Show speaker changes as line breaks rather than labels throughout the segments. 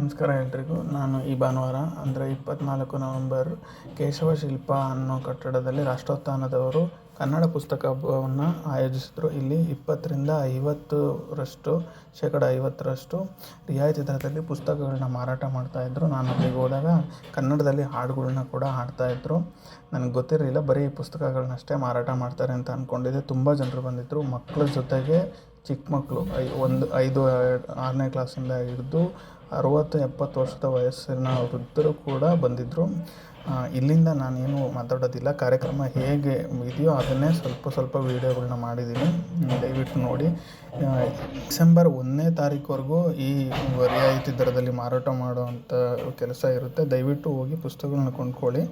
ನಮಸ್ಕಾರ ಎಲ್ರಿಗೂ. ನಾನು ಈ ಭಾನುವಾರ, ಅಂದರೆ ಇಪ್ಪತ್ನಾಲ್ಕು ನವೆಂಬರ್, ಕೇಶವ ಶಿಲ್ಪ ಅನ್ನೋ ಕಟ್ಟಡದಲ್ಲಿ ರಾಷ್ಟ್ರೋತ್ಥಾನದವರು ಕನ್ನಡ ಪುಸ್ತಕ ಹಬ್ಬವನ್ನು ಆಯೋಜಿಸಿದ್ರು. ಇಲ್ಲಿ ಇಪ್ಪತ್ತರಿಂದ ಐವತ್ತರಷ್ಟು, ಶೇಕಡ ಐವತ್ತರಷ್ಟು ರಿಯಾಯಿತಿ ದರದಲ್ಲಿ ಪುಸ್ತಕಗಳನ್ನ ಮಾರಾಟ ಮಾಡ್ತಾಯಿದ್ರು ನಾನು ಅಲ್ಲಿಗೆ ಹೋದಾಗ ಕನ್ನಡದಲ್ಲಿ ಹಾಡುಗಳನ್ನ ಕೂಡ ಹಾಡ್ತಾಯಿದ್ರು ನನಗೆ ಗೊತ್ತಿರಲಿಲ್ಲ, ಬರೀ ಪುಸ್ತಕಗಳನ್ನಷ್ಟೇ ಮಾರಾಟ ಮಾಡ್ತಾರೆ ಅಂತ ಅಂದ್ಕೊಂಡಿದ್ದೆ ತುಂಬ ಜನರು ಬಂದಿದ್ದರು ಮಕ್ಕಳ ಜೊತೆಗೆ ಚಿಕ್ಕ ಮಕ್ಕಳು ಐ, ಒಂದು, ಐದು ಆರನೇ ಕ್ಲಾಸಿಂದ ಹಿಡ್ದು ಅರುವತ್ತು ಎಪ್ಪತ್ತು ವರ್ಷದ ವಯಸ್ಸಿನ ವೃದ್ಧರು ಕೂಡ ಬಂದಿದ್ದರು ಇಲ್ಲಿಂದ ನಾನೇನು ಮಾತಾಡೋದಿಲ್ಲ. ಕಾರ್ಯಕ್ರಮ ಹೇಗೆ ಇದೆಯೋ ಅದನ್ನೇ ಸ್ವಲ್ಪ ಸ್ವಲ್ಪ ವೀಡಿಯೋಗಳನ್ನ ಮಾಡಿದ್ದೀನಿ. ದಯವಿಟ್ಟು ನೋಡಿ. ಡಿಸೆಂಬರ್ ಒಂದನೇ ತಾರೀಕುವರೆಗೂ ಈ ರಿಯಾಯಿತಿ ದರದಲ್ಲಿ ಮಾರಾಟ ಮಾಡುವಂಥ ಕೆಲಸ ಇರುತ್ತೆ. ದಯವಿಟ್ಟು ಹೋಗಿ ಪುಸ್ತಕಗಳನ್ನ ಕೊಂಡ್ಕೊಳ್ಳಿ.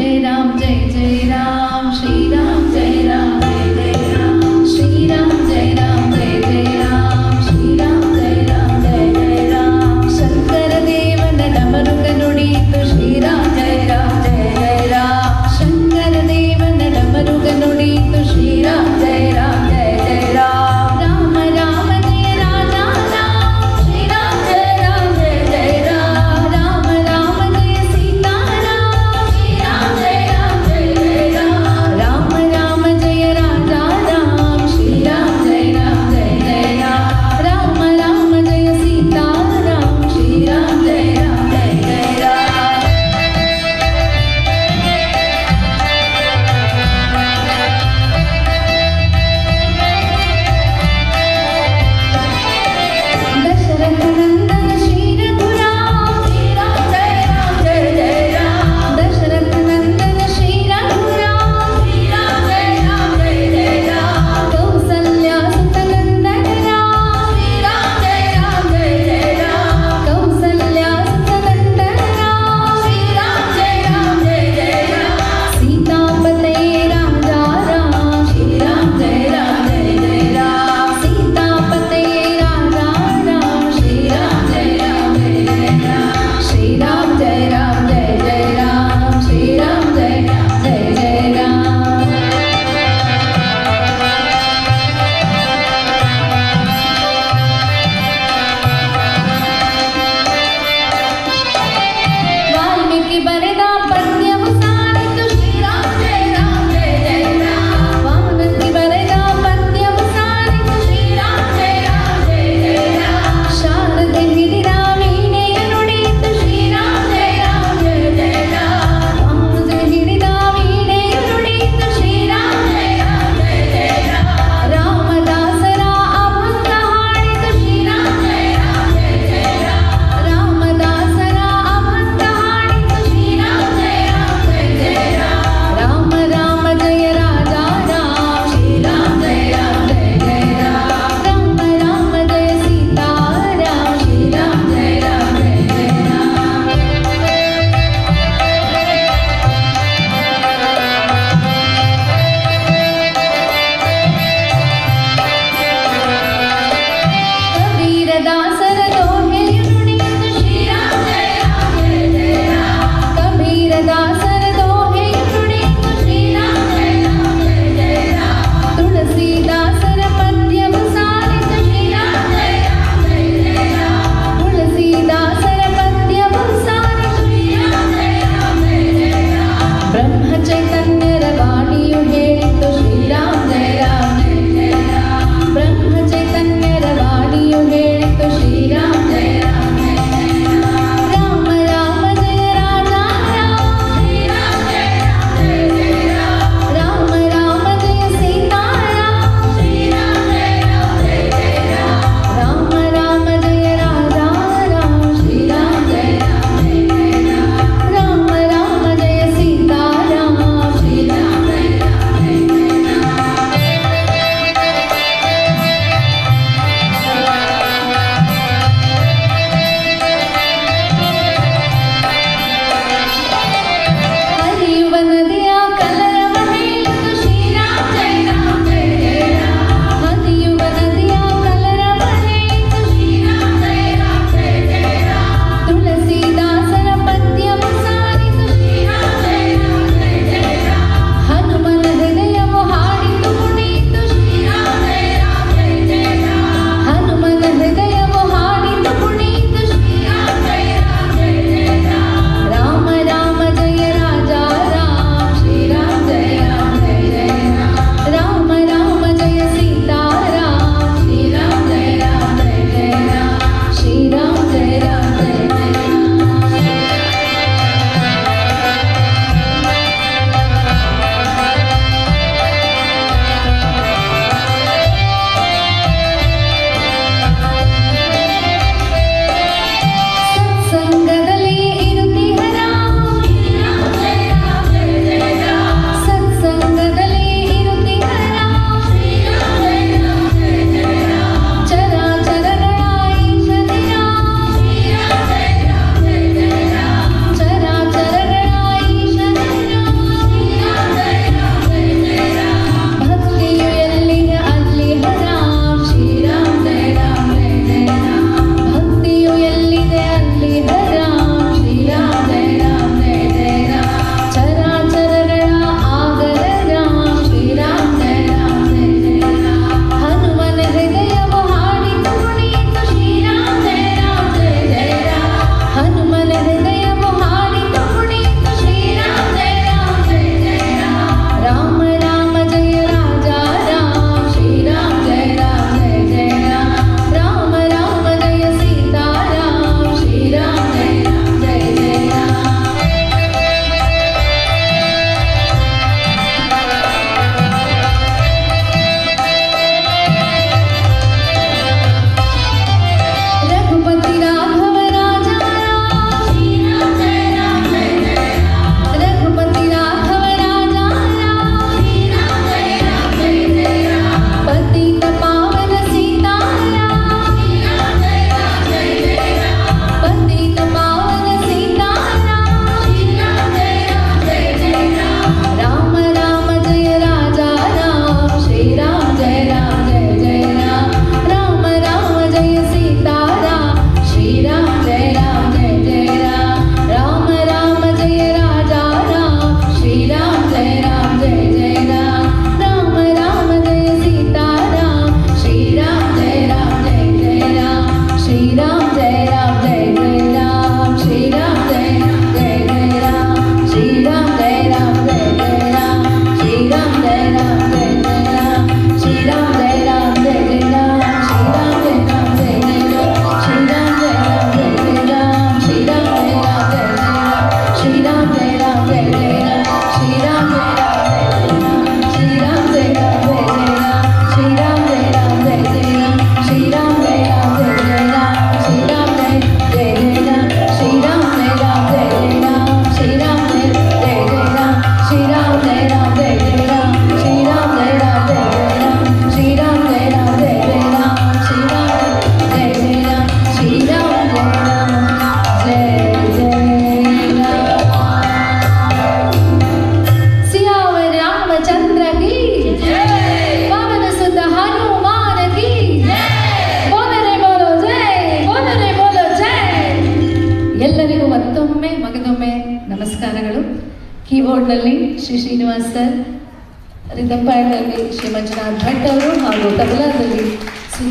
Jai Ram, Jai Jai Ram, Shri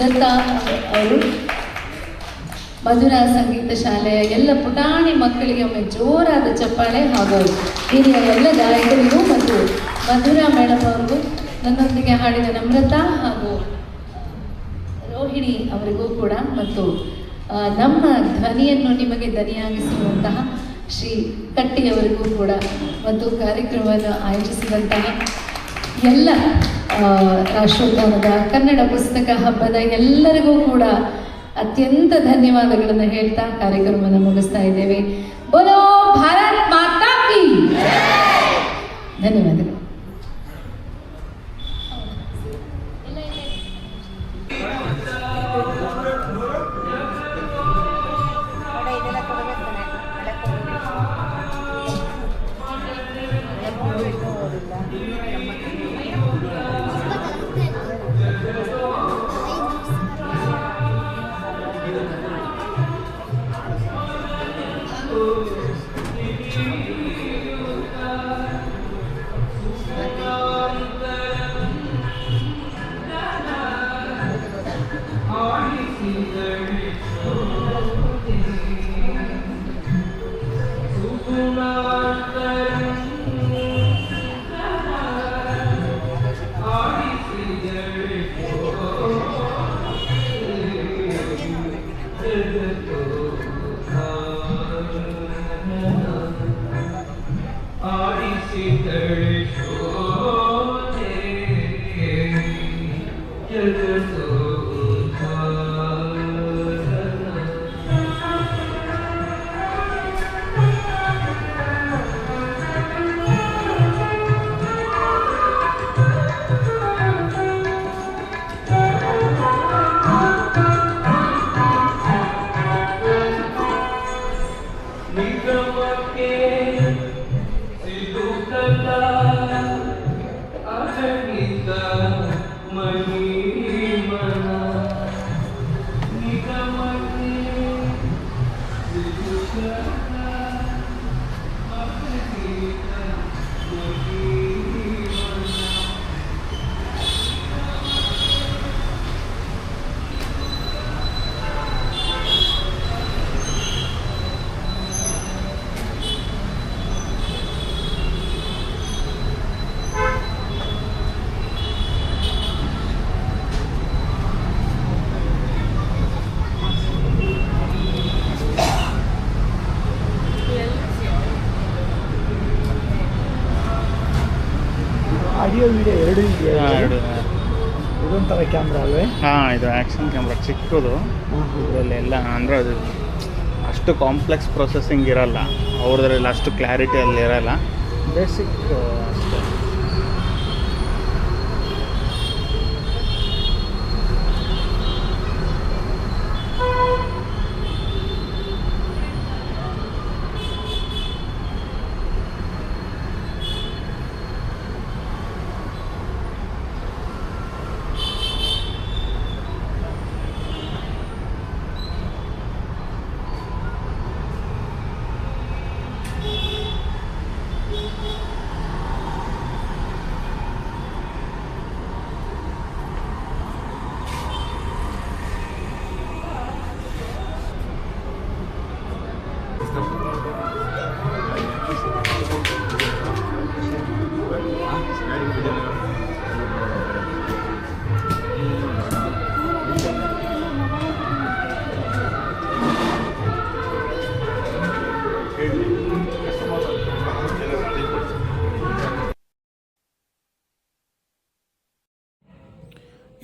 Sunanda ಅವರು ಮಧುರ ಸಂಗೀತ ಶಾಲೆಯ ಎಲ್ಲ ಪುಟಾಣಿ ಮಕ್ಕಳಿಗೆ ಒಮ್ಮೆ ಜೋರಾದ ಚಪ್ಪಾಳೆ ಹಾಗೂ ಹಿರಿಯ ಎಲ್ಲ ಗಾಯಕರಿಗೂ ಮತ್ತು ಮಧುರ ಮೇಡಮ್ ಅವ್ರಿಗೂ ನನ್ನೊಂದಿಗೆ ಹಾಡಿದ ನಮ್ರತಾ ಹಾಗೂ ರೋಹಿಣಿ ಅವರಿಗೂ ಕೂಡ ಮತ್ತು ನಮ್ಮ ಧ್ವನಿಯನ್ನು ನಿಮಗೆ ಧ್ವನಿಯಾಗಿಸುವಂತಹ ಶ್ರೀ ಕಟ್ಟಿಯವರಿಗೂ ಕೂಡ ಮತ್ತು ಕಾರ್ಯಕ್ರಮವನ್ನು ಆಯೋಜಿಸಿದಂತಹ ಎಲ್ಲ ಆ, ರಾಷ್ಟ್ರೋದ್ಯಾನದ ಕನ್ನಡ ಪುಸ್ತಕ ಹಬ್ಬದ ಎಲ್ಲರಿಗೂ ಕೂಡ ಅತ್ಯಂತ ಧನ್ಯವಾದಗಳನ್ನು ಹೇಳ್ತಾ ಕಾರ್ಯಕ್ರಮವನ್ನು ಮುಗಿಸ್ತಾ ಇದ್ದೇವೆ. ಬೋಲೋ ಭಾರತ್ ಮಾತಾ ಕಿ. ಧನ್ಯವಾದಗಳು.
ಚಿಕ್ಕದು ಇದರಲ್ಲಿ ಎಲ್ಲ ಅಂದರೆ ಅದು ಅಷ್ಟು ಕಾಂಪ್ಲೆಕ್ಸ್ ಪ್ರೊಸೆಸಿಂಗ್ ಇರಲ್ಲ. ಅವ್ರದ್ರಲ್ಲಿ ಅಷ್ಟು ಕ್ಲಾರಿಟಿ ಅಲ್ಲಿ ಇರಲ್ಲ. ಬೇಸಿಕ್ ಅಷ್ಟೇ.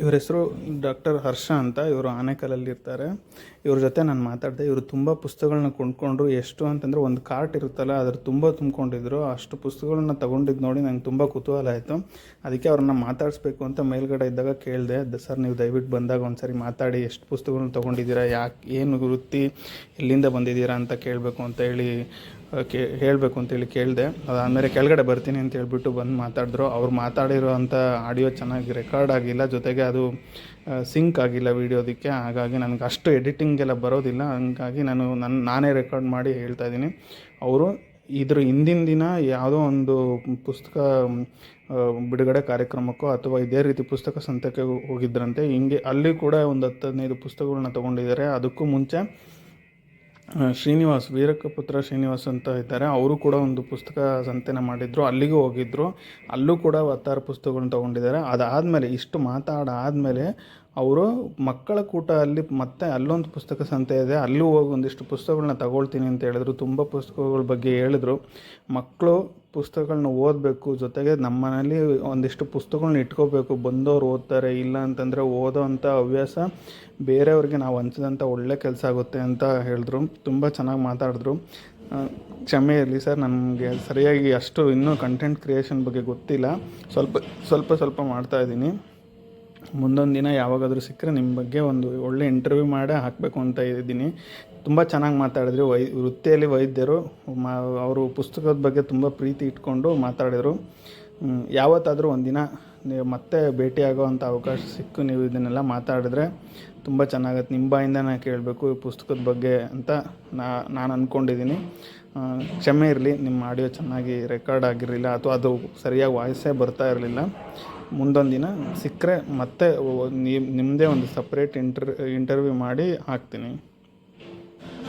ಇವ್ರ ಹೆಸರು ಡಾಕ್ಟರ್ ಹರ್ಷ ಅಂತ, ಇವರು ಆನೇಕಲಲ್ಲಿ ಇರ್ತಾರೆ ಇವ್ರ ಜೊತೆ ನಾನು ಮಾತಾಡಿದೆ, ಇವರು ತುಂಬ ಪುಸ್ತಕಗಳನ್ನ ಕೊಂಡ್ಕೊಂಡ್ರು. ಎಷ್ಟು ಅಂತಂದರೆ ಒಂದು ಕಾರ್ಟ್ ಇರುತ್ತಲ್ಲ, ಅದ್ರ ತುಂಬ ತುಂಬ್ಕೊಂಡಿದ್ರು. ಅಷ್ಟು ಪುಸ್ತಕಗಳನ್ನ ತೊಗೊಂಡಿದ್ದು ನೋಡಿ ನಂಗೆ ತುಂಬ ಕುತೂಹಲ ಆಯಿತು. ಅದಕ್ಕೆ ಅವ್ರನ್ನ ಮಾತಾಡಿಸ್ಬೇಕು ಅಂತ ಮೇಲ್ಗಡೆ ಇದ್ದಾಗ ಕೇಳಿದೆ ಸರ್ ನೀವು ದಯವಿಟ್ಟು ಬಂದಾಗ ಒಂದ್ಸರಿ ಮಾತಾಡಿ, ಎಷ್ಟು ಪುಸ್ತಕಗಳನ್ನ ತೊಗೊಂಡಿದ್ದೀರಾ, ಯಾಕೆ, ಏನು ವೃತ್ತಿ ಎಲ್ಲಿಂದ ಬಂದಿದ್ದೀರಾ ಅಂತ ಕೇಳಬೇಕು ಅಂತ ಹೇಳಿ ಕೇ, ಹೇಳಬೇಕು ಅಂತೇಳಿ ಕೇಳಿದೆ. ಅದಾದಮೇಲೆ ಕೆಳಗಡೆ ಬರ್ತೀನಿ ಅಂತ ಹೇಳ್ಬಿಟ್ಟು ಬಂದು ಮಾತಾಡಿದ್ರು. ಅವ್ರು ಮಾತಾಡಿರೋ ಅಂಥ ಆಡಿಯೋ ಚೆನ್ನಾಗಿ ರೆಕಾರ್ಡ್ ಆಗಿಲ್ಲ. ಜೊತೆಗೆ ಅದು ಸಿಂಕ್ ಆಗಿಲ್ಲ ವೀಡಿಯೋದಕ್ಕೆ. ಹಾಗಾಗಿ ನನಗೆ ಅಷ್ಟು ಎಡಿಟಿಂಗ್ ಎಲ್ಲ ಬರೋದಿಲ್ಲ. ಹಾಗಾಗಿ ನಾನು ನನ್ನ ನಾನೇ ರೆಕಾರ್ಡ್ ಮಾಡಿ ಹೇಳ್ತಾ ಇದ್ದೀನಿ. ಅವರು ಇದ್ರ ಹಿಂದಿನ ದಿನ ಯಾವುದೋ ಒಂದು ಪುಸ್ತಕ ಬಿಡುಗಡೆ ಕಾರ್ಯಕ್ರಮಕ್ಕೋ ಅಥವಾ ಇದೇ ರೀತಿ ಪುಸ್ತಕ ಸಂತಕ್ಕೆ ಹೋಗಿದ್ರಂತೆ. ಹಿಂಗೆ ಅಲ್ಲಿ ಕೂಡ ಒಂದು ಹತ್ತು ಹದಿನೈದು ಪುಸ್ತಕಗಳನ್ನ ತೊಗೊಂಡಿದ್ದಾರೆ. ಅದಕ್ಕೂ ಮುಂಚೆ ಶ್ರೀನಿವಾಸ್ ವೀರಕ್ಕ ಪುತ್ರ ಶ್ರೀನಿವಾಸ್ ಅಂತ ಇದ್ದಾರೆ. ಅವರು ಕೂಡ ಒಂದು ಪುಸ್ತಕ ಸಂತೆನ ಮಾಡಿದ್ರು. ಅಲ್ಲಿಗೂ ಹೋಗಿದ್ರು. ಅಲ್ಲೂ ಕೂಡ ಹತ್ತಾರು ಪುಸ್ತಕಗಳನ್ನ ತೊಗೊಂಡಿದ್ದಾರೆ. ಅದಾದಮೇಲೆ ಇಷ್ಟು ಮಾತಾಡಾದಮೇಲೆ ಅವರು ಮಕ್ಕಳ ಕೂಟ ಅಲ್ಲಿ ಮತ್ತೆ ಅಲ್ಲೊಂದು ಪುಸ್ತಕ ಸಂತೆ ಇದೆ. ಅಲ್ಲೂ ಹೋಗಿ ಒಂದಿಷ್ಟು ಪುಸ್ತಕಗಳನ್ನ ತಗೊಳ್ತೀನಿ ಅಂತ ಹೇಳಿದ್ರು. ತುಂಬ ಪುಸ್ತಕಗಳ ಬಗ್ಗೆ ಹೇಳಿದ್ರು. ಮಕ್ಕಳು ಪುಸ್ತಕಗಳನ್ನ ಓದಬೇಕು. ಜೊತೆಗೆ ನಮ್ಮ ಮನೇಲಿ ಒಂದಿಷ್ಟು ಪುಸ್ತಕಗಳನ್ನ ಇಟ್ಕೋಬೇಕು. ಬಂದವರು ಓದ್ತಾರೆ, ಇಲ್ಲ ಅಂತಂದರೆ ಓದೋ ಅಂಥ ಹವ್ಯಾಸ ಬೇರೆಯವ್ರಿಗೆ ನಾವು ಹಂಚಿದಂಥ ಒಳ್ಳೆ ಕೆಲಸ ಆಗುತ್ತೆ ಅಂತ ಹೇಳಿದ್ರು. ತುಂಬ ಚೆನ್ನಾಗಿ ಮಾತಾಡಿದ್ರು. ಕ್ಷಮೆ ಇರಲಿ ಸರ್ ನನಗೆ ಸರಿಯಾಗಿ ಅಷ್ಟು ಇನ್ನೂ ಕಂಟೆಂಟ್ ಕ್ರಿಯೇಷನ್ ಬಗ್ಗೆ ಗೊತ್ತಿಲ್ಲ. ಸ್ವಲ್ಪ ಸ್ವಲ್ಪ ಸ್ವಲ್ಪ ಮಾಡ್ತಾಯಿದ್ದೀನಿ ಮುಂದೊಂದು ದಿನ ಯಾವಾಗಾದರೂ ಸಿಕ್ಕರೆ ನಿಮ್ಮ ಬಗ್ಗೆ ಒಂದು ಒಳ್ಳೆ ಇಂಟರ್ವ್ಯೂ ಮಾಡೇ ಹಾಕಬೇಕು ಅಂತ ಇದ್ದೀನಿ. ತುಂಬ ಚೆನ್ನಾಗಿ ಮಾತಾಡಿದ್ರು. ವೈ, ವೃತ್ತಿಯಲ್ಲಿ ವೈದ್ಯರು, ಮಾ, ಅವರು ಪುಸ್ತಕದ ಬಗ್ಗೆ ತುಂಬ ಪ್ರೀತಿ ಇಟ್ಕೊಂಡು ಮಾತಾಡಿದರು. ಯಾವತ್ತಾದರೂ ಒಂದಿನ ನೀವು ಮತ್ತೆ ಭೇಟಿಯಾಗೋ ಅಂಥ ಅವಕಾಶ ಸಿಕ್ಕು, ನೀವು ಇದನ್ನೆಲ್ಲ ಮಾತಾಡಿದ್ರೆ ತುಂಬ ಚೆನ್ನಾಗತ್ತೆ ನಿಮ್ಮ ಬಾಯಿಂದ ನಾನು ಕೇಳಬೇಕು ಈ ಪುಸ್ತಕದ ಬಗ್ಗೆ ಅಂತ ನಾ, ನಾನು ಅಂದ್ಕೊಂಡಿದ್ದೀನಿ ಕ್ಷಮೆ ಇರಲಿ ನಿಮ್ಮ ಆಡಿಯೋ ಚೆನ್ನಾಗಿ ರೆಕಾರ್ಡ್ ಆಗಿರಲಿಲ್ಲ ಅಥವಾ ಅದು ಸರಿಯಾಗಿ ವಾಯ್ಸೇ ಬರ್ತಾ ಇರಲಿಲ್ಲ. ಮುಂದೊಂದು ದಿನ ಸಿಕ್ಕರೆ ಮತ್ತೆ ನಿಮ್ಮದೇ ಒಂದು ಸಪ್ರೇಟ್ ಇಂಟರ್, ಇಂಟರ್ವ್ಯೂ ಮಾಡಿ ಹಾಕ್ತೀನಿ.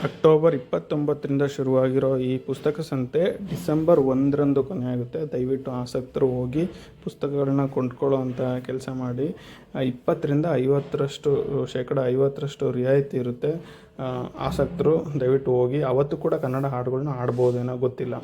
ಅಕ್ಟೋಬರ್ ಇಪ್ಪತ್ತೊಂಬತ್ತರಿಂದ ಶುರುವಾಗಿರೋ ಈ ಪುಸ್ತಕ ಸಂತೆ ಡಿಸೆಂಬರ್ ಒಂದರಂದು ಕೊನೆಯಾಗುತ್ತೆ. ದಯವಿಟ್ಟು ಆಸಕ್ತರು ಹೋಗಿ ಪುಸ್ತಕಗಳನ್ನ ಕೊಂಡ್ಕೊಳ್ಳೋ ಅಂತ ಕೆಲಸ ಮಾಡಿ. ಇಪ್ಪತ್ತರಿಂದ ಐವತ್ತರಷ್ಟು, ಶೇಕಡ ಐವತ್ತರಷ್ಟು ರಿಯಾಯಿತಿ ಇರುತ್ತೆ. ಆಸಕ್ತರು ದಯವಿಟ್ಟು ಹೋಗಿ, ಅವತ್ತು ಕೂಡ ಕನ್ನಡ ಹಾಡುಗಳನ್ನ ಹಾಡ್ಬೋದೇನೋ ಗೊತ್ತಿಲ್ಲ.